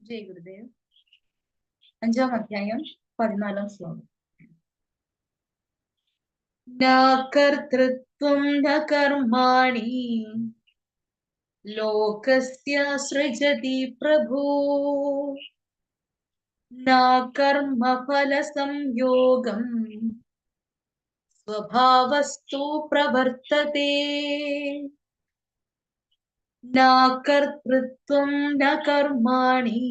ജയ് ഗുരുദേവ് അഞ്ചാം അധ്യായം പതിനാലാം ശ്ലോകം ന കർത്തൃത്വം ന കർമാണി ലോകസ്യ സൃജതി പ്രഭു ന കർമ്മഫല സംയോഗം സ്വഭാവസ്തു പ്രവർത്തത്തെ न कर्तृत्वं न कर्माणि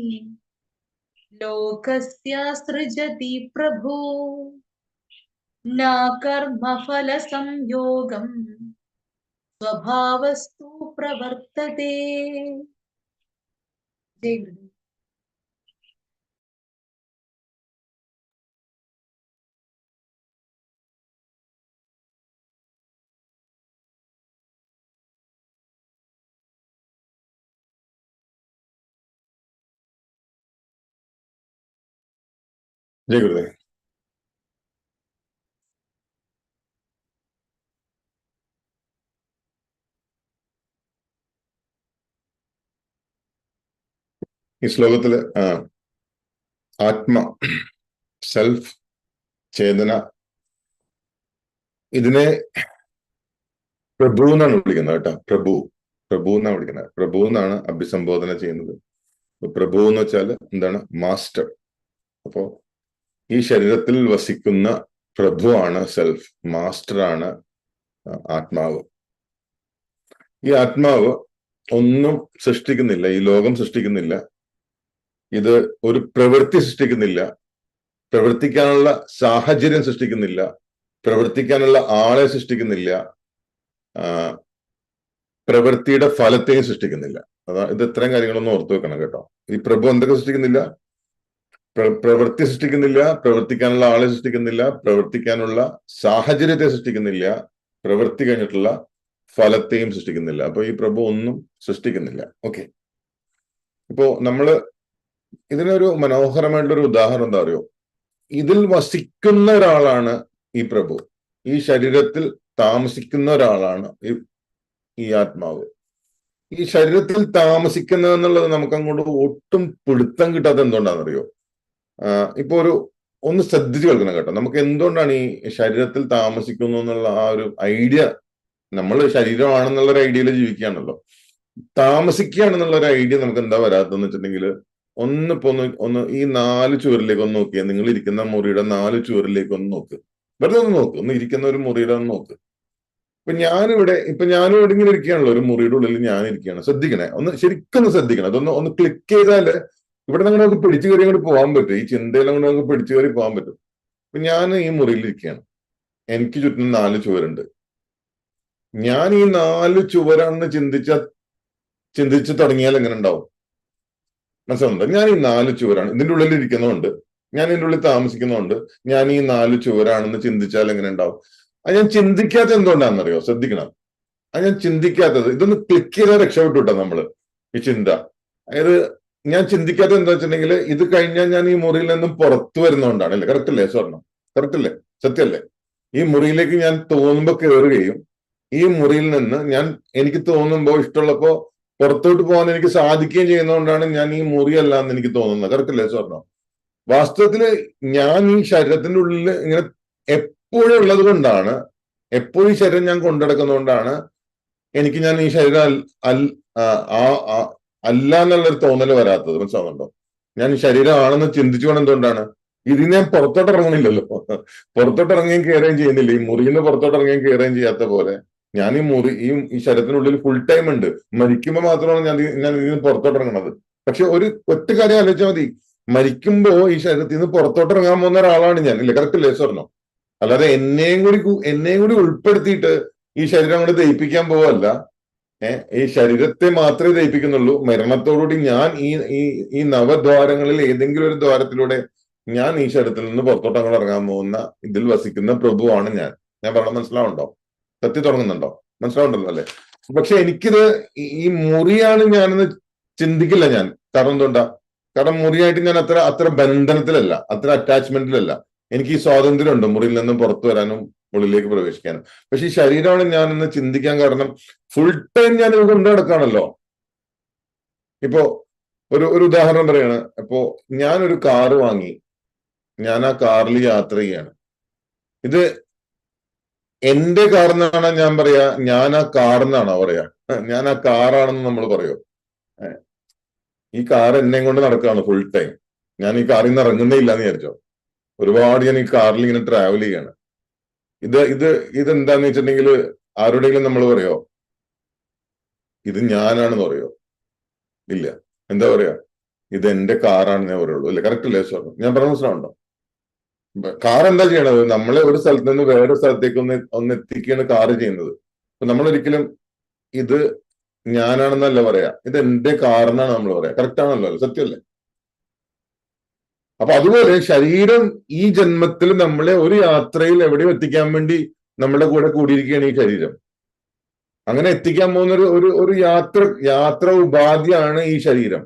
लोकस्य सृजति प्रभु न कर्मफलसंयोगं स्वभावस्तु प्रवर्तते जय ജയ गुरुदेव ഈ ശ്ലോകത്തിൽ ആത്മ സെൽഫ് ചേതന ഇതിനെ പ്രഭു എന്നാണ് വിളിക്കുന്നത് കേട്ടോ. പ്രഭു പ്രഭു എന്നാണ് വിളിക്കുന്നത്. പ്രഭു എന്നാണ് അഭിസംബോധന ചെയ്യുന്നത്. പ്രഭു എന്ന് വെച്ചാൽ എന്താണ്? മാസ്റ്റർ. അപ്പോ ഈ ശരീരത്തിൽ വസിക്കുന്ന പ്രഭുവാണ് സെൽഫ് മാസ്റ്ററാണ് ആത്മാവ്. ഈ ആത്മാവ് ഒന്നും സൃഷ്ടിക്കുന്നില്ല ഈ ലോകം സൃഷ്ടിക്കുന്നില്ല. ഇത് ഒരു പ്രവൃത്തി സൃഷ്ടിക്കുന്നില്ല. പ്രവർത്തിക്കാനുള്ള സാഹചര്യം സൃഷ്ടിക്കുന്നില്ല. പ്രവർത്തിക്കാനുള്ള ആളെ സൃഷ്ടിക്കുന്നില്ല. പ്രവൃത്തിയുടെ ഫലത്തെയും സൃഷ്ടിക്കുന്നില്ല. അതാ ഇത് ഇത്രയും കാര്യങ്ങളൊന്നും ഓർത്തു വെക്കണം കേട്ടോ. ഈ പ്രഭു എന്തൊക്കെ സൃഷ്ടിക്കുന്നില്ല? പ്രവൃത്തി സൃഷ്ടിക്കുന്നില്ല പ്രവർത്തിക്കാനുള്ള ആളെ സൃഷ്ടിക്കുന്നില്ല പ്രവർത്തിക്കാനുള്ള സാഹചര്യത്തെ സൃഷ്ടിക്കുന്നില്ല പ്രവൃത്തി കഴിഞ്ഞിട്ടുള്ള ഫലത്തെയും സൃഷ്ടിക്കുന്നില്ല. അപ്പൊ ഈ പ്രഭു ഒന്നും സൃഷ്ടിക്കുന്നില്ല. ഓക്കെ. ഇപ്പോ നമ്മൾ ഇതിനൊരു മനോഹരമായിട്ടുള്ള ഒരു ഉദാഹരണം എന്താ പറയുക ഇതിൽ വസിക്കുന്ന ഒരാളാണ് ഈ പ്രഭു. ഈ ശരീരത്തിൽ താമസിക്കുന്ന ഒരാളാണ് ഈ ആത്മാവ്. ഈ ശരീരത്തിൽ താമസിക്കുന്നത് എന്നുള്ളത് നമുക്ക് അങ്ങോട്ട് ഒട്ടും പിടുത്തം കിട്ടാത്ത എന്തുകൊണ്ടാണെന്നറിയോ? ആഹ് ഇപ്പൊ ഒരു ഒന്ന് ശ്രദ്ധിച്ചു കേൾക്കണം കേട്ടോ. നമുക്ക് എന്തുകൊണ്ടാണ് ഈ ശരീരത്തിൽ താമസിക്കുന്നു എന്നുള്ള ആ ഒരു ഐഡിയ നമ്മൾ ശരീരമാണെന്നുള്ള ഒരു ഐഡിയയിൽ ജീവിക്കുകയാണല്ലോ. താമസിക്കുകയാണെന്നുള്ള ഒരു ഐഡിയ നമുക്ക് എന്താ വരാത്തതെന്ന് വെച്ചിട്ടുണ്ടെങ്കിൽ ഒന്ന് ഇപ്പൊ ഒന്ന് ഒന്ന് ഈ നാല് ചുവരിലേക്ക് ഒന്ന് നോക്കിയാൽ നിങ്ങൾ ഇരിക്കുന്ന മുറിയുടെ നാല് ചുവരിലേക്ക് ഒന്ന് നോക്ക്. വെറുതെ ഒന്ന് നോക്ക്. ഒന്ന് ഇരിക്കുന്ന ഒരു മുറിയുടെ ഒന്ന് നോക്ക്. ഇപ്പൊ ഞാനിവിടെ ഇപ്പൊ ഞാനും ഇവിടെ ഇങ്ങനെ ഇരിക്കുകയാണല്ലോ. ഒരു മുറിയുടെ ഉള്ളിൽ ഞാൻ ഇരിക്കുകയാണ് ശ്രദ്ധിക്കണേ. ഒന്ന് ശരിക്കും ഒന്ന് ശ്രദ്ധിക്കണം. അതൊന്ന് ഒന്ന് ക്ലിക്ക് ചെയ്താൽ ഇവിടെ നിന്ന് നമുക്ക് പിടിച്ചു കയറി അങ്ങോട്ട് പോകാൻ പറ്റും. ഈ ചിന്തയിൽ അങ്ങോട്ട് നമുക്ക് പിടിച്ചു കയറി പോകാൻ പറ്റും. അപ്പൊ ഞാൻ ഈ മുറിയിൽ ഇരിക്കുകയാണ്. എനിക്ക് ചുറ്റും നാല് ചുവരുണ്ട്. ഞാൻ ഈ നാല് ചുവരാണെന്ന് ചിന്തിച്ച ചിന്തിച്ച് തുടങ്ങിയാൽ എങ്ങനെ ഉണ്ടാവും? മനസ്സിലുണ്ടോ ഞാൻ ഈ നാല് ചുവരാണ്. ഇതിന്റെ ഉള്ളിൽ ഇരിക്കുന്നതുകൊണ്ട് ഞാൻ ഇതിന്റെ ഉള്ളിൽ താമസിക്കുന്നതുകൊണ്ട് ഞാൻ ഈ നാല് ചുവരാണെന്ന് ചിന്തിച്ചാൽ എങ്ങനെ ഉണ്ടാവും? അത് ഞാൻ ചിന്തിക്കാത്ത എന്തുകൊണ്ടാണെന്നറിയോ? ശ്രദ്ധിക്കണം. അത് ഞാൻ ചിന്തിക്കാത്തത് ഇതൊന്ന് ക്ലിക്ക് ചെയ്താൽ രക്ഷപ്പെട്ടു നമ്മൾ. ഈ ചിന്ത. അതായത് ഞാൻ ചിന്തിക്കാത്തത് എന്താ വെച്ചിട്ടുണ്ടെങ്കിൽ ഇത് കഴിഞ്ഞാൽ ഞാൻ ഈ മുറിയിൽ നിന്നും പുറത്തു വരുന്നതുകൊണ്ടാണ് അല്ലേ കറക്റ്റ് അല്ലേ സ്വർണം കറക്റ്റ് അല്ലേ? സത്യമല്ലേ? ഈ മുറിയിലേക്ക് ഞാൻ തോന്നുമ്പോൾ കയറുകയും ഈ മുറിയിൽ നിന്ന് ഞാൻ എനിക്ക് തോന്നുമ്പോൾ ഇഷ്ടമുള്ളപ്പോ പുറത്തോട്ട് പോകാൻ എനിക്ക് സാധിക്കുകയും ചെയ്യുന്നതുകൊണ്ടാണ് ഞാൻ ഈ മുറിയല്ല എന്ന് എനിക്ക് തോന്നുന്നത്. കറക്റ്റ് അല്ലേ സ്വർണം വാസ്തവത്തിൽ ഞാൻ ഈ ശരീരത്തിന്റെ ഉള്ളിൽ ഇങ്ങനെ എപ്പോഴും ഉള്ളത് കൊണ്ടാണ് എപ്പോഴും ഈ ശരീരം ഞാൻ കൊണ്ടുനടക്കുന്നതുകൊണ്ടാണ് എനിക്ക് ഞാൻ ഈ ശരീരം ആ- അല്ല എന്നുള്ളൊരു തോന്നൽ വരാത്തത്. മനസ്സിലാവുന്നുണ്ടോ? ഞാൻ ശരീരമാണെന്ന് ചിന്തിച്ചുകൊണ്ട് എന്തുകൊണ്ടാണ്? ഇതിന് ഞാൻ പുറത്തോട്ട് ഇറങ്ങുന്നില്ലല്ലോ. പുറത്തോട്ട് ഇറങ്ങുകയും കയറുകയും ചെയ്യുന്നില്ല. ഈ മുറിയിൽ നിന്ന് പുറത്തോട്ട് ഇറങ്ങുകയും കയറുകയും ചെയ്യാത്ത പോലെ ഞാൻ ഈ മുറി ഈ ഈ ശരീരത്തിനുള്ളിൽ ഫുൾ ടൈം ഉണ്ട്. മരിക്കുമ്പോൾ മാത്രമാണ് ഞാൻ ഞാൻ ഇതിൽ നിന്ന് പുറത്തോട്ട് ഇറങ്ങുന്നത്. പക്ഷെ ഒരു ഒറ്റ കാര്യം ആലോചിച്ചാൽ മതി. മരിക്കുമ്പോ ഈ ശരീരത്തിൽ നിന്ന് പുറത്തോട്ട് ഇറങ്ങാൻ പോകുന്ന ഒരാളാണ് ഞാൻ. ഇല്ല കറക്റ്റ് അല്ലേ സ്വർണം അല്ലാതെ എന്നെയും കൂടി എന്നെയും കൂടി ഉൾപ്പെടുത്തിയിട്ട് ഈ ശരീരം കൊണ്ട് ദയിപ്പിക്കാൻ പോവല്ല ഈ ശരീരത്തെ മാത്രമേ ദയിപ്പിക്കുന്നുള്ളൂ മരണത്തോടുകൂടി ഞാൻ ഈ ഈ നവദ്വാരങ്ങളിൽ ഏതെങ്കിലും ഒരു ദ്വാരത്തിലൂടെ ഞാൻ ഈ ശരീരത്തിൽ നിന്ന് പുറത്തോട്ട് അങ്ങോട്ട് ഇറങ്ങാൻ പോകുന്ന ഇതിൽ വസിക്കുന്ന പ്രഭുവാണ് ഞാൻ. ഞാൻ പറഞ്ഞ മനസ്സിലാവുണ്ടോ കത്തി തുടങ്ങുന്നുണ്ടോ? മനസ്സിലാവുണ്ടല്ലോ അല്ലെ? പക്ഷെ എനിക്കിത് ഈ- ഈ മുറിയാണ് ഞാനെന്ന് ചിന്തിക്കില്ല ഞാൻ. കാരണം എന്തുകൊണ്ടാ? കാരണം മുറിയായിട്ട് ഞാൻ അത്ര അത്ര ബന്ധനത്തിലല്ല അത്ര അറ്റാച്ച്മെന്റിലല്ല എനിക്ക് ഈ സ്വാതന്ത്ര്യമുണ്ട് മുറിയിൽ നിന്നും പുറത്തു വരാനും ഉള്ളിലേക്ക് പ്രവേശിക്കാനും. പക്ഷെ ഈ ശരീരമാണ് ഞാൻ ഇന്ന് ചിന്തിക്കാൻ കാരണം ഫുൾ ടൈം ഞാൻ ഇത് കൊണ്ടു ഇപ്പോ ഒരു ഒരു ഉദാഹരണം പറയാണ്. ഞാൻ ഞാനൊരു കാറ് വാങ്ങി. ഞാൻ ആ കാറിൽ യാത്ര ചെയ്യാണ്. ഇത് എന്റെ കാർ എന്നാണ് ഞാൻ പറയാ ഞാൻ ആ കാർ എന്നാണോ പറയാ. ഞാൻ ആ കാറാണെന്ന് നമ്മൾ പറയോ? ഈ കാർ എന്നെ കൊണ്ട് നടക്കുകയാണ് ഫുൾ ടൈം ഞാൻ ഈ കാറിൽ നിന്ന് ഇറങ്ങുന്നേ ഇല്ല എന്ന് വിചാരിച്ചോ. ഒരുപാട് ഞാൻ ഈ കാറിൽ ഇങ്ങനെ ട്രാവൽ ചെയ്യാണ്. ഇത് ഇത് ഇത് എന്താന്ന് വെച്ചിട്ടുണ്ടെങ്കിൽ ആരുടെയെങ്കിലും നമ്മൾ പറയോ? ഇത് ഞാനാണെന്ന് പറയോ? ഇല്ല. എന്താ പറയാ? ഇത് എന്റെ കാറാണെന്നേ പറയുള്ളൂ. അല്ലെ കറക്റ്റ് അല്ലേ സാർ ഞാൻ പറഞ്ഞ മനസ്സിലാവുണ്ടോ കാർ എന്താ ചെയ്യണത്? നമ്മളെ ഒരു സ്ഥലത്ത് നിന്ന് വേറെ സ്ഥലത്തേക്ക് ഒന്ന് ഒന്ന് എത്തിക്കുകയാണ് കാറ് ചെയ്യുന്നത്. അപ്പൊ നമ്മൾ ഒരിക്കലും ഇത് ഞാനാണെന്നല്ല പറയാ. ഇത് എന്റെ കാറിനാണ് നമ്മൾ പറയാ. കറക്റ്റ് ആണല്ലോ സത്യമല്ലേ? അപ്പൊ അതുപോലെ ശരീരം ഈ ജന്മത്തിൽ നമ്മളെ ഒരു യാത്രയിൽ എവിടെയും എത്തിക്കാൻ വേണ്ടി നമ്മുടെ കൂടെ കൂടിയിരിക്കുകയാണ് ഈ ശരീരം. അങ്ങനെ എത്തിക്കാൻ പോകുന്ന ഒരു ഒരു യാത്ര യാത്ര ഉപാധിയാണ് ഈ ശരീരം.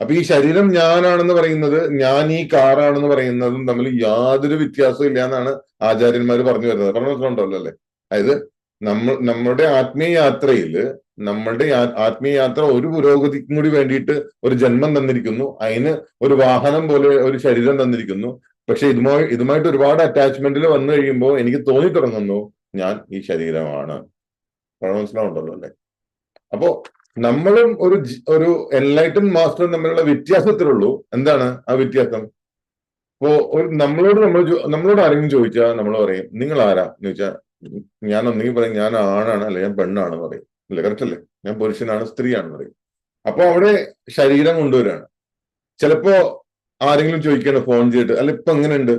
അപ്പൊ ഈ ശരീരം ഞാനാണെന്ന് പറയുന്നത് ഞാൻ ഈ കാറാണെന്ന് പറയുന്നതും തമ്മിൽ യാതൊരു വ്യത്യാസവും ഇല്ല എന്നാണ് ആചാര്യന്മാർ പറഞ്ഞു വരുന്നത്. പറഞ്ഞു മനസ്സിലുണ്ടല്ലോ അല്ലേ? അതായത് നമ്മൾ നമ്മുടെ ആത്മീയ യാത്രയിൽ നമ്മളുടെ ആത്മീയ യാത്ര ഒരു പുരോഗതിക്കും കൂടി വേണ്ടിയിട്ട് ഒരു ജന്മം തന്നിരിക്കുന്നു. അതിന് ഒരു വാഹനം പോലെ ഒരു ശരീരം തന്നിരിക്കുന്നു. പക്ഷെ ഇതുമായി ഇതുമായിട്ട് ഒരുപാട് അറ്റാച്ച്മെന്റിൽ വന്നു കഴിയുമ്പോൾ എനിക്ക് തോന്നി തുടങ്ങുന്നു ഞാൻ ഈ ശരീരമാണ്. മനസ്സിലാവുണ്ടല്ലോ അല്ലെ? അപ്പോ നമ്മളും ഒരു ഒരു എൻലൈറ്റൻ മാസ്റ്ററും തമ്മിലുള്ള വ്യത്യാസത്തിലുള്ളൂ. എന്താണ് ആ വ്യത്യാസം? ഇപ്പോ ഒരു നമ്മളോട് നമ്മൾ നമ്മളോട് ആരെങ്കിലും ചോദിച്ചാൽ നമ്മൾ പറയും നിങ്ങൾ ആരാ എന്ന് ചോദിച്ചാൽ ഞാൻ ഒന്നെങ്കിൽ പറയും ഞാൻ ആണാണ് അല്ലെ ഞാൻ പെണ്ണാണെന്ന് പറയും. അല്ലേ കറക്റ്റ് അല്ലേ? ഞാൻ പുരുഷനാണ് സ്ത്രീയാണെന്ന് പറയും. അപ്പൊ അവിടെ ശരീരം കൊണ്ടുവരാണ്. ചിലപ്പോ ആരെങ്കിലും ചോദിക്കണം ഫോൺ ചെയ്തിട്ട് അല്ല ഇപ്പൊ എങ്ങനെയുണ്ട്?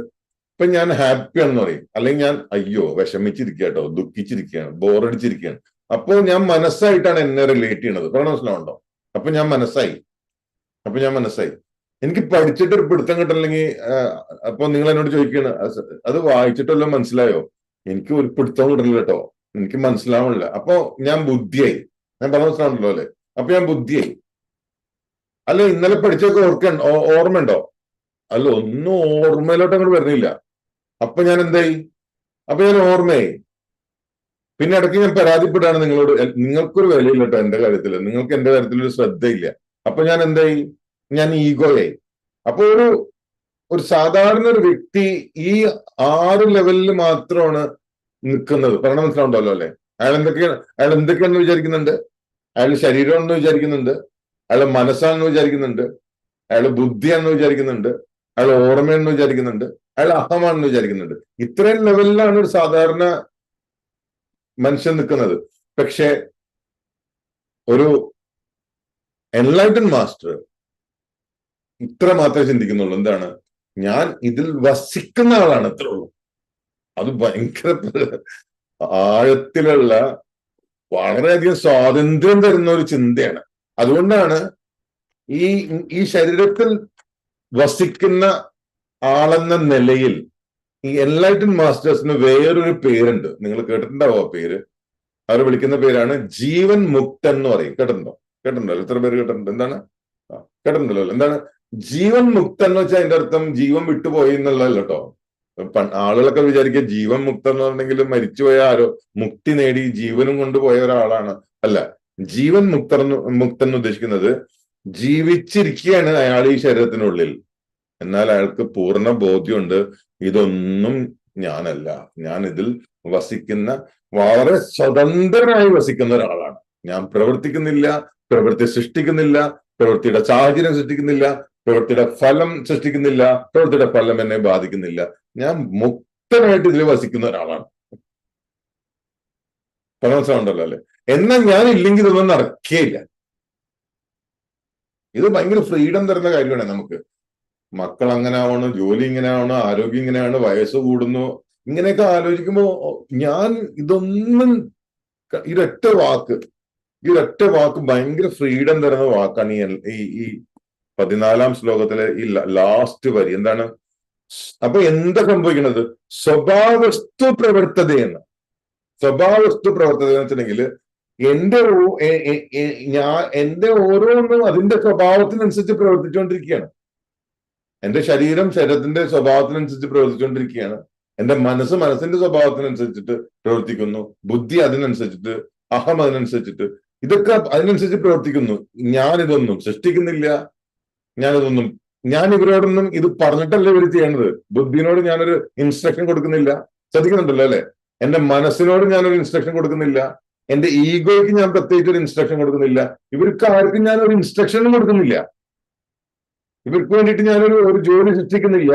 ഇപ്പൊ ഞാൻ ഹാപ്പിയാണെന്ന് പറയും. അല്ലെങ്കിൽ ഞാൻ അയ്യോ വിഷമിച്ചിരിക്കുക കേട്ടോ ദുഃഖിച്ചിരിക്കുകയാണ് ബോറടിച്ചിരിക്കുകയാണ്. അപ്പോ ഞാൻ മനസ്സായിട്ടാണ് എന്നെ റിലേറ്റ് ചെയ്യണത്. പറഞ്ഞ മനസ്സിലാവുണ്ടോ അപ്പൊ ഞാൻ മനസ്സായി. അപ്പൊ ഞാൻ മനസ്സായി. എനിക്ക് പഠിച്ചിട്ട് ഒരു പിടുത്തം കിട്ടണമെങ്കിൽ അപ്പൊ നിങ്ങൾ എന്നോട് ചോദിക്കുകയാണ് "അത് സ- അത് വായിച്ചിട്ടല്ലോ മനസ്സിലായോ? എനിക്ക് ഒരു പിടുത്തം കിട്ടില്ല കേട്ടോ. എനിക്ക് മനസ്സിലാവണില്ല. അപ്പോ ഞാൻ ബുദ്ധിയായി. ഞാൻ പറഞ്ഞ മനസ്സിലാവണല്ലോ അല്ലെ? അപ്പൊ ഞാൻ ബുദ്ധിയായി. അല്ല ഇന്നലെ പഠിച്ചൊക്കെ ഓർക്ക ഓർമ്മയുണ്ടോ? അല്ല ഒന്നും ഓർമ്മയിലോട്ട് അങ്ങോട്ട് വരുന്നില്ല. അപ്പൊ ഞാൻ എന്തായി? അപ്പൊ ഞാൻ ഓർമ്മയായി. പിന്നെ ഇടയ്ക്ക് ഞാൻ പരാതിപ്പെടാണ് നിങ്ങളോട്. നിങ്ങൾക്കൊരു വിലയില്ല കേട്ടോ എന്റെ കാര്യത്തിൽ നിങ്ങൾക്ക് എന്റെ കാര്യത്തിൽ ഒരു ശ്രദ്ധയില്ല. അപ്പൊ ഞാൻ എന്തായി? ഞാൻ ഈഗോയായി. അപ്പൊ ഒരു ഒരു സാധാരണ ഒരു വ്യക്തി ഈ ആറ് ലെവലിൽ മാത്രമാണ് നിൽക്കുന്നത് പറഞ്ഞ മനസ്സിലാവുണ്ടല്ലോ അല്ലെ? അയാൾ എന്തൊക്കെയാണ് അയാൾ എന്തൊക്കെയാണെന്ന് വിചാരിക്കുന്നുണ്ട്? അയാൾ ശരീരമാണെന്ന് വിചാരിക്കുന്നുണ്ട്. അയാൾ മനസ്സാണെന്ന് വിചാരിക്കുന്നുണ്ട്. അയാൾ ബുദ്ധിയാണെന്ന് വിചാരിക്കുന്നുണ്ട്. അയാൾ ഓർമ്മയാണെന്ന് വിചാരിക്കുന്നുണ്ട്. അയാൾ അഹമാണെന്ന് വിചാരിക്കുന്നുണ്ട്. ഇത്രയും ലെവലിലാണ് ഒരു സാധാരണ മനുഷ്യൻ നിൽക്കുന്നത് പക്ഷെ ഒരു എൻലൈറ്റൻ മാസ്റ്റർ ഇത്ര മാത്രമേ ചിന്തിക്കുന്നുള്ളൂ. എന്താണ്? ഞാൻ ഇതിൽ വസിക്കുന്ന ആളാണ് അത്ര ഉള്ളൂ. അത് ഭയങ്കര ആഴത്തിലുള്ള വളരെയധികം സ്വാതന്ത്ര്യം തരുന്ന ഒരു ചിന്തയാണ്. അതുകൊണ്ടാണ് ഈ ഈ ശരീരത്തിൽ വസിക്കുന്ന ആളെന്ന നിലയിൽ ഈ എൻലൈറ്റൻ മാസ്റ്റേഴ്സിന് വേറൊരു പേരുണ്ട്. നിങ്ങൾ കേട്ടിട്ടുണ്ടാവോ പേര്? അവർ വിളിക്കുന്ന പേരാണ് ജീവൻ മുക്തൻ എന്ന് പറയും. കേട്ടിട്ടുണ്ടോ? കേട്ടിട്ടുണ്ടല്ലോ എത്ര പേര് കേട്ടിട്ടുണ്ട്? എന്താണ്? കേട്ടിട്ടുണ്ടല്ലോ എന്താണ്? ജീവൻ മുക്തൻ എന്ന് വെച്ചാൽ അതിന്റെ അർത്ഥം ജീവൻ വിട്ടുപോയി എന്നുള്ളതല്ല കേട്ടോ ആളുകളൊക്കെ വിചാരിക്കുക ജീവൻ മുക്തൻ എന്ന് പറഞ്ഞെങ്കിൽ മരിച്ചുപോയ ആരോ മുക്തി നേടി ജീവനും കൊണ്ടുപോയ ഒരാളാണ്. അല്ല ജീവൻ മുക്തർ മുക്തൻ എന്ന് ഉദ്ദേശിക്കുന്നത് ജീവിച്ചിരിക്കുകയാണ് അയാൾ ഈ ശരീരത്തിനുള്ളിൽ. എന്നാൽ അയാൾക്ക് പൂർണ ബോധ്യമുണ്ട് ഇതൊന്നും ഞാനല്ല. ഞാൻ ഇതിൽ വസിക്കുന്ന വളരെ സ്വതന്ത്രനായി വസിക്കുന്ന ഒരാളാണ്. ഞാൻ പ്രവർത്തിക്കുന്നില്ല പ്രവൃത്തി സൃഷ്ടിക്കുന്നില്ല പ്രവൃത്തിയുടെ സാഹചര്യം സൃഷ്ടിക്കുന്നില്ല പ്രവൃത്തിയുടെ ഫലം സൃഷ്ടിക്കുന്നില്ല പ്രവൃത്തിയുടെ ഫലം എന്നെ ബാധിക്കുന്നില്ല. ഞാൻ മുക്തനായിട്ട് ഇതിൽ വസിക്കുന്ന ഒരാളാണ്. മനസ്സിലാവുണ്ടല്ലോ അല്ലെ? എന്നാൽ ഞാൻ ഇല്ലെങ്കിൽ ഇതൊന്നും നടക്കുകയില്ല ഇത് ഭയങ്കര ഫ്രീഡം തരുന്ന കാര്യമാണ് നമുക്ക്. മക്കൾ അങ്ങനെ ആവണം ജോലി ഇങ്ങനെ ആവണം ആരോഗ്യം ഇങ്ങനെയാണ് വയസ്സ് കൂടുന്നു. ഇങ്ങനെയൊക്കെ ആലോചിക്കുമ്പോ ഞാൻ ഇതൊന്നും ഇരട്ട വാക്ക് ഈ ഒറ്റ വാക്ക് ഭയങ്കര ഫ്രീഡം തരുന്ന വാക്കാണ് ഈ ഈ പതിനാലാം ശ്ലോകത്തിലെ ഈ ലാസ്റ്റ് വരി എന്താണ്? അപ്പൊ എന്താ സംഭവിക്കുന്നത്? സ്വഭാവസ്തു പ്രവർത്തതയെന്ന് സ്വഭാവസ്തു പ്രവർത്തത എന്ന് വെച്ചിട്ടുണ്ടെങ്കിൽ എന്റെ ഞാൻ എന്റെ ഓരോന്നും അതിന്റെ സ്വഭാവത്തിനനുസരിച്ച് പ്രവർത്തിച്ചുകൊണ്ടിരിക്കുകയാണ്. എന്റെ ശരീരം ശരീരത്തിന്റെ സ്വഭാവത്തിനനുസരിച്ച് പ്രവർത്തിച്ചുകൊണ്ടിരിക്കുകയാണ്. എന്റെ മനസ്സ് മനസ്സിന്റെ സ്വഭാവത്തിനനുസരിച്ചിട്ട് പ്രവർത്തിക്കുന്നു. ബുദ്ധി അതിനനുസരിച്ചിട്ട് അഹം അതിനനുസരിച്ചിട്ട് ഇതൊക്കെ അതിനനുസരിച്ച് പ്രവർത്തിക്കുന്നു. ഞാൻ ഇതൊന്നും സൃഷ്ടിക്കുന്നില്ല. ഞാനിതൊന്നും ഞാൻ ഇവരോടൊന്നും ഇത് പറഞ്ഞിട്ടല്ല ഇവർ ചെയ്യേണ്ടത് ബുദ്ധിനോട് ഞാനൊരു ഇൻസ്ട്രക്ഷൻ കൊടുക്കുന്നില്ല. ശ്രദ്ധിക്കുന്നുണ്ടല്ലോ അല്ലെ? എന്റെ മനസ്സിനോട് ഞാനൊരു ഇൻസ്ട്രക്ഷൻ കൊടുക്കുന്നില്ല. എന്റെ ഈഗോയ്ക്ക് ഞാൻ പ്രത്യേകിച്ച് ഒരു ഇൻസ്ട്രക്ഷൻ കൊടുക്കുന്നില്ല. ഇവർക്ക് ആർക്കും ഞാൻ ഒരു ഇൻസ്ട്രക്ഷനും കൊടുക്കുന്നില്ല. ഇവർക്ക് വേണ്ടിയിട്ട് ഞാനൊരു ഒരു ജോലി സൃഷ്ടിക്കുന്നില്ല.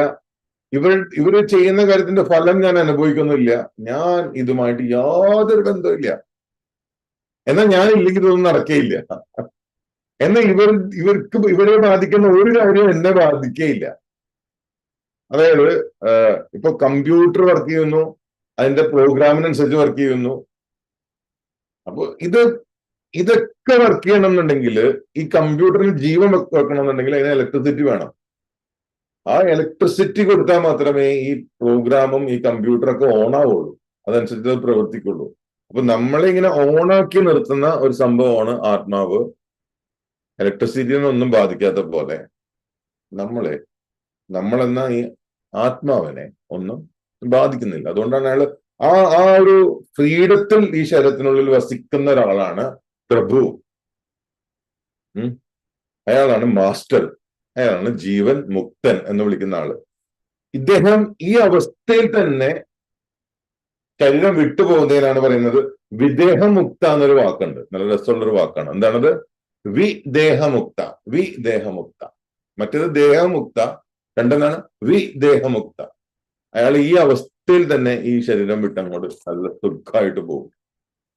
ഇവർ ഇവർ ചെയ്യുന്ന കാര്യത്തിന്റെ ഫലം ഞാൻ അനുഭവിക്കുന്നില്ല. ഞാൻ ഇതുമായിട്ട് യാതൊരു ബന്ധമില്ല എന്നാൽ ഞാൻ ഇല്ലെങ്കിൽ ഇതൊന്നും നടക്കുകയില്ല. എന്നാൽ ഇവർ ഇവർക്ക് ഇവരെ ബാധിക്കുന്ന ഒരു കാര്യവും എന്നെ ബാധിക്കുകയില്ല അതായത് ഇപ്പൊ കമ്പ്യൂട്ടർ വർക്ക് ചെയ്യുന്നു അതിന്റെ പ്രോഗ്രാമിനനുസരിച്ച് വർക്ക് ചെയ്യുന്നു. അപ്പൊ ഇത് ഇതൊക്കെ വർക്ക് ചെയ്യണമെന്നുണ്ടെങ്കിൽ ഈ കമ്പ്യൂട്ടറിൽ ജീവൻ വെക്കണം വെക്കണമെന്നുണ്ടെങ്കിൽ അതിന് ഇലക്ട്രിസിറ്റി വേണം. ആ ഇലക്ട്രിസിറ്റി കൊടുത്താൽ മാത്രമേ ഈ പ്രോഗ്രാമും ഈ കമ്പ്യൂട്ടറൊക്കെ ഓൺ ആവുള്ളൂ. അതനുസരിച്ച് അത് പ്രവർത്തിക്കുള്ളൂ. അപ്പൊ നമ്മളിങ്ങനെ ഓണാക്കി നിർത്തുന്ന ഒരു സംഭവമാണ് ആത്മാവ്. ഇലക്ട്രിസിറ്റിനെ ഒന്നും ബാധിക്കാത്ത പോലെ നമ്മളെ നമ്മളെന്ന ഈ ആത്മാവിനെ ഒന്നും ബാധിക്കുന്നില്ല. അതുകൊണ്ടാണ് അയാൾ ആ ആ ഒരു ഫ്രീഡത്തിൽ ഈ ശരീരത്തിനുള്ളിൽ വസിക്കുന്ന ഒരാളാണ് പ്രഭു. അയാളാണ് മാസ്റ്റർ. അയാളാണ് ജീവൻ മുക്തൻ എന്ന് വിളിക്കുന്ന ആൾ. ഇദ്ദേഹം ഈ അവസ്ഥയിൽ തന്നെ ശരീരം വിട്ടുപോകുന്നതിനാണ് പറയുന്നത് വിദേഹമുക്ത എന്നൊരു വാക്കുണ്ട്. നല്ല രസമുള്ളൊരു വാക്കാണ്. എന്താണത്? വിദേഹമുക്ത വിദേഹമുക്ത. മറ്റേത് ദേഹമുക്ത രണ്ടെന്നാണ് വിദേഹമുക്ത. അയാൾ ഈ അവസ്ഥയിൽ തന്നെ ഈ ശരീരം വിട്ടങ്ങോട്ട് നല്ല സുഖമായിട്ട് പോകും.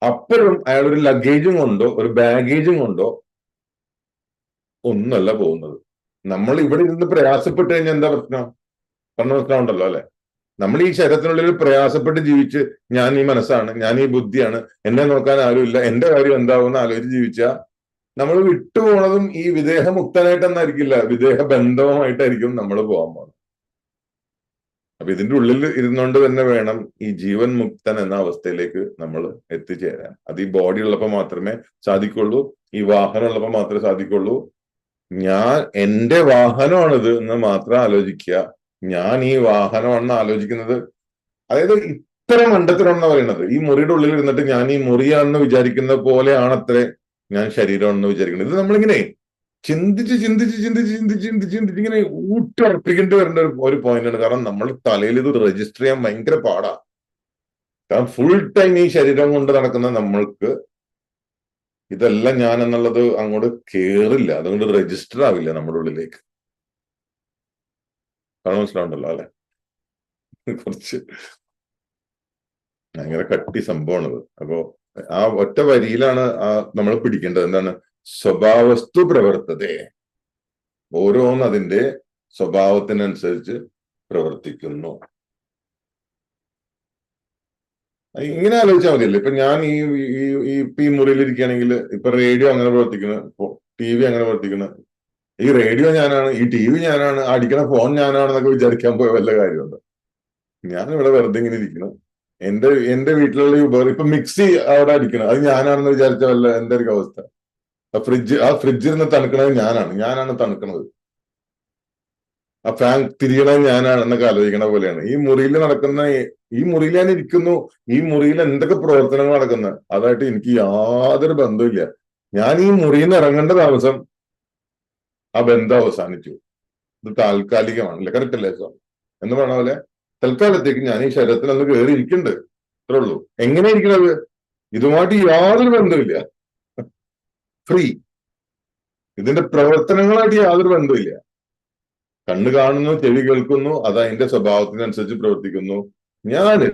അപ്പോഴും അയാൾ ഒരു ലഗേജും കൊണ്ടോ ഒരു ബാഗേജും കൊണ്ടോ ഒന്നല്ല പോകുന്നത്. നമ്മൾ ഇവിടെ ഇരുന്ന് പ്രയാസപ്പെട്ട് കഴിഞ്ഞാൽ എന്താ പ്രശ്നം? പറഞ്ഞ പ്രശ്നം ഉണ്ടല്ലോ അല്ലെ? നമ്മൾ ഈ ശരീരത്തിനുള്ളിൽ പ്രയാസപ്പെട്ട് ജീവിച്ച് ഞാൻ ഈ മനസ്സാണ് ഞാൻ ഈ ബുദ്ധിയാണ് എന്നെ നോക്കാൻ ആരുമില്ല എന്റെ കാര്യം എന്താവുമെന്ന് ആലോചിച്ച് ജീവിച്ച നമ്മൾ വിട്ടുപോണതും ഈ വിദേഹമുക്തനായിട്ടെന്നായിരിക്കില്ല. വിദേഹ ബന്ധവുമായിട്ടായിരിക്കും നമ്മൾ പോകാൻ പോകുന്നത്. അപ്പൊ ഇതിന്റെ ഉള്ളിൽ ഇരുന്നുകൊണ്ട് തന്നെ വേണം ഈ ജീവൻ മുക്തൻ എന്ന അവസ്ഥയിലേക്ക് നമ്മൾ എത്തിച്ചേരാൻ. അത് ഈ ബോഡി ഉള്ളപ്പോൾ മാത്രമേ സാധിക്കുള്ളൂ. ഈ വാഹനം ഉള്ളപ്പോൾ മാത്രമേ സാധിക്കുള്ളൂ. ഞാൻ എന്റെ വാഹനമാണിത് എന്ന് മാത്രം ആലോചിക്കുക. ഞാൻ ഈ വാഹനമാണെന്ന് ആലോചിക്കുന്നത്. അതായത് ഇത്തരം മണ്ടത്തിലാണെന്ന് പറയുന്നത്. ഈ മുറിയുടെ ഉള്ളിൽ ഇരുന്നിട്ട് ഞാൻ ഈ മുറിയാണെന്ന് വിചാരിക്കുന്ന പോലെയാണത്രേ. ഞാൻ ശരീരമാണെന്ന് വിചാരിക്കുന്നത് ഇത് നമ്മളിങ്ങനെ ചിന്തിച്ച് ചിന്തിച്ച് ചിന്തിച്ച് ചിന്തിച്ച് ചിന്തിച്ച് ചിന്തിച്ച് ഇങ്ങനെ ഊട്ടുറപ്പിക്കേണ്ടി വരേണ്ട ഒരു ഒരു പോയിന്റാണ് കാരണം നമ്മൾ തലയിൽ ഇത് രജിസ്റ്റർ ചെയ്യാൻ ഭയങ്കര പാടാ. കാരണം ഫുൾ ടൈം ഈ ശരീരം കൊണ്ട് നടക്കുന്ന നമ്മൾക്ക് ഇതെല്ലാം ഞാൻ എന്നുള്ളത് അങ്ങോട്ട് കേറില്ല. അതുകൊണ്ട് രജിസ്റ്റർ ആവില്ല നമ്മുടെ ഉള്ളിലേക്ക്. കാരണം മനസ്സിലാവുണ്ടല്ലോ അല്ലെ? കുറച്ച് ഭയങ്കര കട്ടി സംഭവമാണത്. അപ്പോ ആ ഒറ്റ വരിയിലാണ് ആ നമ്മൾ പിടിക്കേണ്ടത്. എന്താണ്? സ്വഭാവസ്തു പ്രവർത്തതേ. ഓരോന്ന് അതിന്റെ സ്വഭാവത്തിനനുസരിച്ച് പ്രവർത്തിക്കുന്നു. ഇങ്ങനെ ആലോചിച്ചാൽ മതിയല്ലോ? ഇപ്പൊ ഞാൻ ഈ ഇപ്പൊ ഈ മുറിയിൽ ഇരിക്കുകയാണെങ്കിൽ ഇപ്പൊ റേഡിയോ അങ്ങനെ പ്രവർത്തിക്കുന്നു. ടി വി അങ്ങനെ പ്രവർത്തിക്കുന്നു. ഈ റേഡിയോ ഞാനാണ് ഈ ടി വി ഞാനാണ് അടിക്കണ ഫോൺ ഞാനാണെന്നൊക്കെ വിചാരിക്കാൻ പോയ വല്ല കാര്യമുണ്ട്? ഞാൻ ഇവിടെ വെറുതെ ഇങ്ങനെ ഇരിക്കുന്നു. എന്റെ എന്റെ വീട്ടിലുള്ള വിഭവം ഇപ്പൊ മിക്സി അവിടെ അടിക്കണം. അത് ഞാനാണെന്ന് വിചാരിച്ച വല്ല എന്റെ ഒരു അവസ്ഥ. ആ ഫ്രിഡ്ജ് ആ ഫ്രിഡ്ജിൽ നിന്ന് തണുക്കണത് ഞാനാണ്. ഞാനാണ് തണുക്കണത്. ആ ഫാൻ തിരിയണത് ഞാനാണെന്നൊക്കെ ആലോചിക്കണ പോലെയാണ്. ഈ മുറിയിൽ നടക്കുന്ന ഈ മുറിയിൽ ഞാൻ ഇരിക്കുന്നു. ഈ മുറിയിൽ എന്തൊക്കെ പ്രവർത്തനങ്ങൾ നടക്കുന്നത് അതായിട്ട് എനിക്ക് യാതൊരു ബന്ധവുമില്ല ഞാൻ ഈ മുറിയിൽ നിന്ന് ഇറങ്ങേണ്ട താമസം ആ ബന്ധം അവസാനിച്ചു. ഇത് താൽക്കാലികമാണല്ലേ? കറക്റ്റ് അല്ലേ എന്ന് പറഞ്ഞ പോലെ തൽക്കാലത്തേക്ക് ഞാൻ ഈ ശരീരത്തിൽ അന്ന് കയറി അത്രേ ഉള്ളൂ. എങ്ങനെ ഇരിക്കണത് ഇതുമായിട്ട് യാതൊരു ബന്ധമില്ല ഫ്രീ ഇതിന്റെ പ്രവർത്തനങ്ങളായിട്ട് യാതൊരു ബന്ധമില്ല കണ്ണ് കാണുന്നു ചെവി കേൾക്കുന്നു അത് അതിന്റെ സ്വഭാവത്തിനനുസരിച്ച് പ്രവർത്തിക്കുന്നു. ഞാനിൽ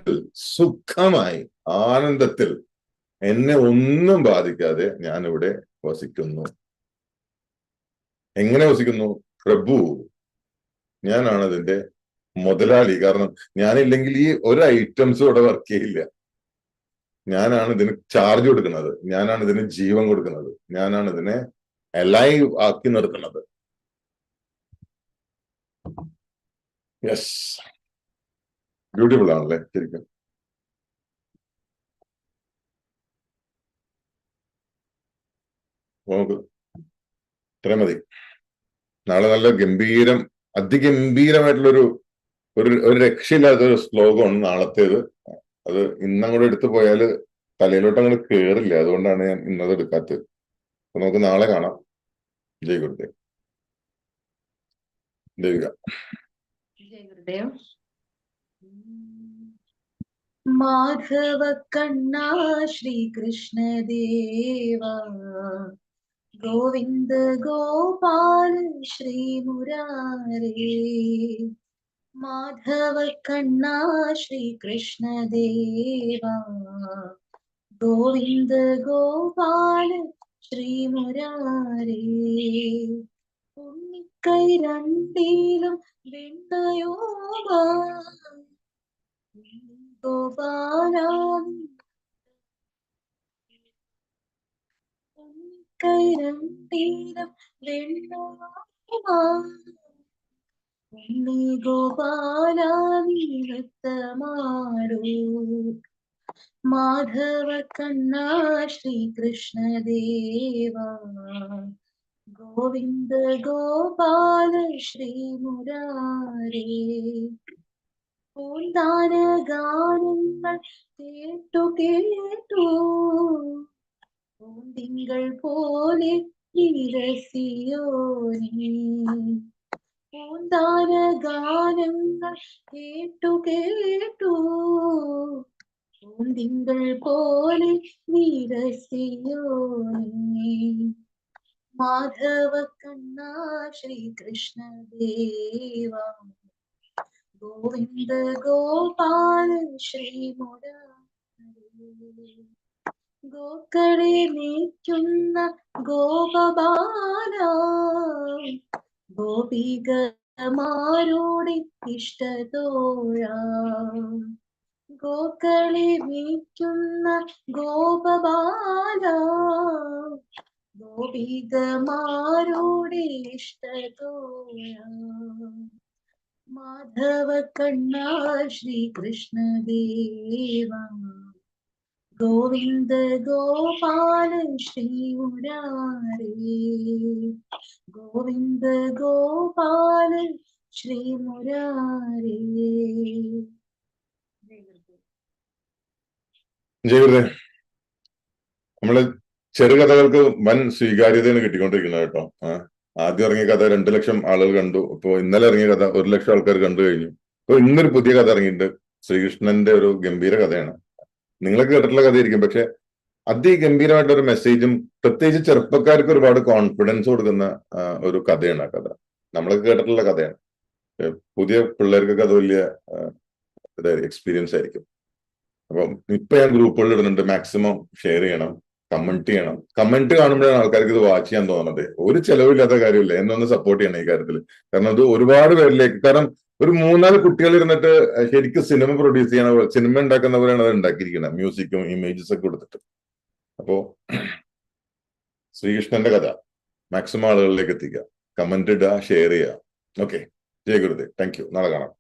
സുഖമായി ആനന്ദത്തിൽ എന്നെ ഒന്നും ബാധിക്കാതെ ഞാനിവിടെ വസിക്കുന്നു. എങ്ങനെ വസിക്കുന്നു? പ്രഭു ഞാനാണ് അതിന്റെ മുതലാളി. കാരണം ഞാനില്ലെങ്കിൽ ഈ ഒരു ഐറ്റംസും ഇവിടെ വർക്ക് ചെയ്യില്ല. ഞാനാണ് ഇതിന് ചാർജ് കൊടുക്കുന്നത്. ഞാനാണ് ഇതിന് ജീവൻ കൊടുക്കുന്നത്. ഞാനാണ് ഇതിനെ അലൈവ് ആക്കി നിർത്തുന്നത്. യെസ് ബ്യൂട്ടിഫുൾ ആണല്ലേ ശരിക്കും? ഇത്രയും മതി. നാളെ നല്ല ഗംഭീരം അതിഗംഭീരമായിട്ടുള്ളൊരു ഒരു ഒരു രക്ഷയില്ലാത്ത ഒരു ശ്ലോകമാണ് നാളത്തേത്. അത് ഇന്നങ്ങോട്ട് എടുത്തു പോയാൽ തലയിലോട്ട് അങ്ങോട്ട് കേറില്ല. അതുകൊണ്ടാണ് ഞാൻ ഇന്നത് എടുക്കാത്തത്. അപ്പൊ നമുക്ക് നാളെ കാണാം. ജയ് ഗുരുദേവ്. ദേവിക മാധവ കണ്ണ ശ്രീകൃഷ്ണദേവ ഗോവിന്ദ ഗോപാല ശ്രീ മുരാരേ. മാധവ കണ്ണ ശ്രീകൃഷ്ണ ദേവ ഗോവിന്ദ ഗോപാല ശ്രീ മുരാരേ ഉണ്ണിക്കൈ രണ്ടിലും വെണ്ണയോമ ഗോപാലാ ഉണ്ണിക്കൈ രണ്ടിലും വെണ്ണയോമ ഉണ്ണി ഗോപാല നൃത്തമാടൂ മാധവ കണ്ണ ശ്രീകൃഷ്ണദേവ. ഗോവിന്ദ ഗോപാല ശ്രീ മുരാരേ പൂന്താന ഗാനങ്ങൾ കേട്ടു കേട്ടു. പൂന്തിങ്കൾ പോലെ ഇരസിയോ നീ പൂന്താന ഗാനങ്ങൾ കേട്ടു കേട്ടു. പൂന്തിങ്കൾ പോലെ നീരസിയോനെ. മാധവ കണ്ണ ശ്രീകൃഷ്ണദേവ. ഗോവിന്ദ ഗോപാല ശ്രീമുട ഗോക്കളെ നീക്കുന്ന ഗോപബാല. ഗോപികമാരോടെ ഇഷ്ടതോഴ ഗോക്കളെ വീക്കുന്ന ഗോപബാല. ഗോപികമാരോടെ ഇഷ്ടതോഴ മാധവ കണ്ണ ശ്രീകൃഷ്ണ ദേവ ഗോവിന്ദ ഗോപാല ശ്രീ മുരാരേ. ഗോവിന്ദ ഗോപാല ശ്രീ മുരാരേ. ജയ് ഗുരുദേവ് നമ്മൾ ചെറുകഥകൾക്ക് വൻ സ്വീകാര്യതയാണ് കിട്ടിക്കൊണ്ടിരിക്കുന്നത് കേട്ടോ. ആദ്യം ഇറങ്ങിയ കഥ രണ്ടു ലക്ഷം ആളുകൾ കണ്ടു. ഇപ്പോ ഇന്നലെ ഇറങ്ങിയ കഥ ഒരു ലക്ഷം ആൾക്കാർ കണ്ടു കഴിഞ്ഞു. ഇപ്പൊ ഇന്നൊരു പുതിയ കഥ ഇറങ്ങിയിട്ടുണ്ട്. ശ്രീകൃഷ്ണന്റെ ഒരു ഗംഭീര കഥയാണ്. നിങ്ങളൊക്കെ കേട്ടിട്ടുള്ള കഥയായിരിക്കും. പക്ഷെ അതിഗംഭീരമായിട്ടുള്ള ഒരു മെസ്സേജും പ്രത്യേകിച്ച് ചെറുപ്പക്കാർക്ക് ഒരുപാട് കോൺഫിഡൻസ് കൊടുക്കുന്ന ഒരു കഥയാണ് ആ കഥ. നമ്മളൊക്കെ കേട്ടിട്ടുള്ള കഥയാണ്. പുതിയ പിള്ളേർക്കൊക്കെ അത് വലിയ എക്സ്പീരിയൻസ് ആയിരിക്കും. അപ്പം ഇപ്പൊ ഞാൻ ഗ്രൂപ്പുകളിൽ ഇടുന്നുണ്ട്. മാക്സിമം ഷെയർ ചെയ്യണം കമന്റ് ചെയ്യണം. കമന്റ് കാണുമ്പോഴാണ് ആൾക്കാർക്ക് ഇത് വാച്ച് ചെയ്യാൻ തോന്നുന്നത്. ഒരു ചെലവില്ലാത്ത കാര്യമില്ല. എന്നൊന്ന് സപ്പോർട്ട് ചെയ്യണം ഈ കാര്യത്തിൽ കാരണം അത് ഒരുപാട് പേരിലേക്ക് കാരണം ഒരു മൂന്നാൽ കുട്ടികൾ ഇരുന്നിട്ട് ശരിക്കും സിനിമ പ്രൊഡ്യൂസ് ചെയ്യണ സിനിമ ഉണ്ടാക്കുന്നവരാണ് അത് ഉണ്ടാക്കിയിരിക്കുന്നത് മ്യൂസിക്കും ഇമേജസ് ഒക്കെ കൊടുത്തിട്ട്. അപ്പോ ശ്രീകൃഷ്ണന്റെ കഥ. മാക്സിമം ആളുകളിലേക്ക് എത്തിക്കുക. കമന്റ് ഇടുക ഷെയർ ചെയ്യുക. Okay. Jaya Gurudev thank you. നാളെ കാണാം.